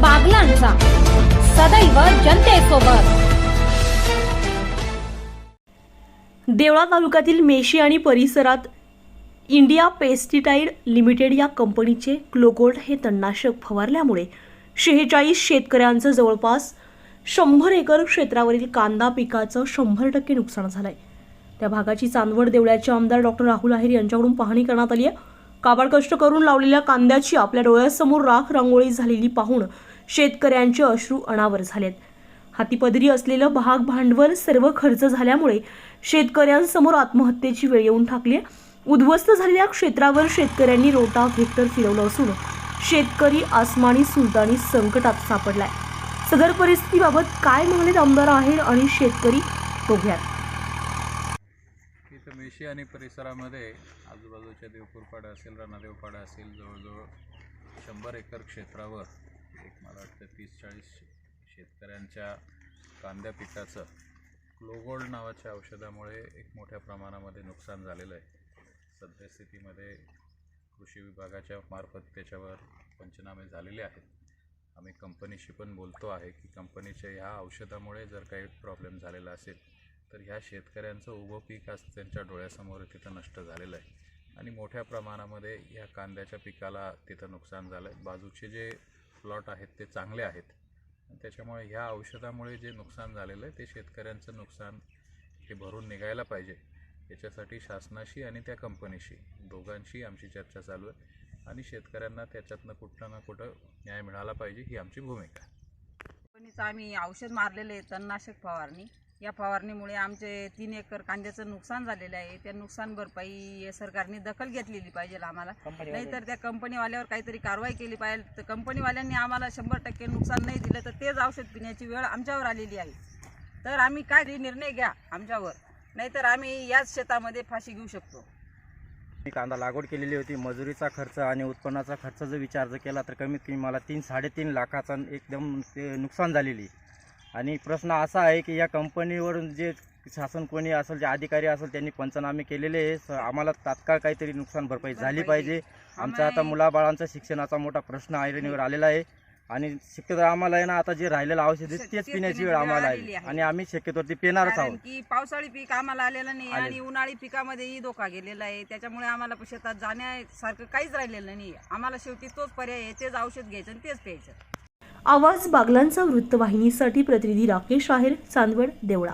बागलांचा. सदैव जनतेसोबत. देवळा तालुक्यातील मेशी आणि परिसरात इंडिया पेस्टिसाइड लिमिटेड या कंपनीचे क्लोगोल्ड हे तणनाशक फवारल्यामुळे शेहेचाळीस शेतकऱ्यांचं जवळपास शंभर एकर क्षेत्रावरील कांदा पिकाचं शंभर टक्के नुकसान झालं आहे त्या भागाची चांदवड देवळ्याचे आमदार डॉक्टर राहुल आहेर यांच्याकडून पाहणी करण्यात आली आहे. काबाड कष्ट करून लावलेल्या कांद्याची आपल्या डोळ्यासमोर राख रांगोळी झालेली पाहून शेतकऱ्यांचे अश्रू अनावर झालेत. हातीपदरी असलेलं भाग भांडवल सर्व खर्च झाल्यामुळे शेतकऱ्यांसमोर आत्महत्येची वेळ येऊन ठाकली आहे. उद्ध्वस्त झालेल्या क्षेत्रावर शेतकऱ्यांनी रोटा व्हेक्टर फिरवलं असून शेतकरी आसमानी सुलतानी संकटात सापडलाय. सदर परिस्थितीबाबत काय म्हणालेत आमदार आहे आणि शेतकरी बघूयात. मेशी आणि परिसरामध्ये आजूबाजूच्या देवपूरपाडा असेल राणादेवपाडा असेल जवळजवळ शंभर एकर क्षेत्रावर एक मला वाटतं तीस चाळीस शेतकऱ्यांच्या कांद्या पिकाचं ग्लोगोल्ड नावाच्या औषधामुळे एक मोठ्या प्रमाणामध्ये नुकसान झालेलं आहे. सद्यस्थितीमध्ये कृषी विभागाच्या मार्फत त्याच्यावर पंचनामे झालेले आहेत. आम्ही कंपनीशी पण बोलतो आहे की कंपनीच्या ह्या औषधामुळे जर काही प्रॉब्लेम झालेला असेल तर ह्या शेतकऱ्यांचं उभं पीक आज त्यांच्या डोळ्यासमोर तिथं नष्ट झालेलं आहे. आणि मोठ्या प्रमाणामध्ये ह्या कांद्याच्या पिकाला तिथं नुकसान झालं आहे बाजूचे जे प्लॉट आहेत ते चांगले आहेत. आणि त्याच्यामुळे ह्या औषधामुळे जे नुकसान झालेलं आहे ते शेतकऱ्यांचं नुकसान हे भरून निघायला पाहिजे. याच्यासाठी शासनाशी आणि त्या कंपनीशी दोघांशी आमची चर्चा चालू आहे. आणि शेतकऱ्यांना त्याच्यातनं कुठं ना कुठं न्याय मिळाला पाहिजे ही आमची भूमिका कंपनीचं आम्ही औषध मारलेलं आहे तणनाशक फवारणी. या फवारणीमुळे आमचे तीन एकर कांद्याचं नुकसान झालेलं आहे. त्या नुकसान भरपाई या सरकारने दखल घेतलेली पाहिजे आम्हाला. नाहीतर त्या कंपनीवाल्यावर काहीतरी कारवाई केली पाहिजे. तर कंपनीवाल्यांनी आम्हाला शंभर टक्के नुकसान नाही दिलं तर तेच औषध पिण्याची वेळ आमच्यावर आलेली आहे. तर आम्ही काय निर्णय घ्या आमच्यावर. नाहीतर आम्ही याच शेतामध्ये फाशी घेऊ शकतो. मी कांदा लागवड केलेली होती. मजुरीचा खर्च आणि उत्पन्नाचा खर्च जर विचार जर केला तर कमीत कमी मला तीन साडेतीन लाखाचा एकदम नुकसान झालेली. आणि प्रश्न असा आहे की या कंपनीवरून जे शासन कोणी असेल जे अधिकारी असेल त्यांनी पंचनामे केलेले आहे. आम्हाला तात्काळ काहीतरी नुकसान भरपाई झाली पाहिजे. आमचा आता मुलाबाळांचा शिक्षणाचा मोठा प्रश्न ऐरणीवर आलेला आहे. आणि शक्यतो आम्हाला आहे ना आता जे राहिलेलं औषध आहे तेच पिण्याची वेळ आम्हाला आहे. आणि आम्ही शक्यतो ते पिणारच आहोत. की पावसाळी पीक आम्हाला आलेलं नाही. आणि उन्हाळी पिकामध्येही धोका गेलेला आहे. त्याच्यामुळे आम्हाला शेतात जाण्यासारखं काहीच राहिलेलं नाही. आम्हाला शेवटी तोच पर्याय आहे तेच औषध घ्यायचं आणि तेच प्यायचं. आवाज बागलांचा वृत्तवाहिनीसाठी प्रतिनिधी राकेश आहेर चांदवड देवळा.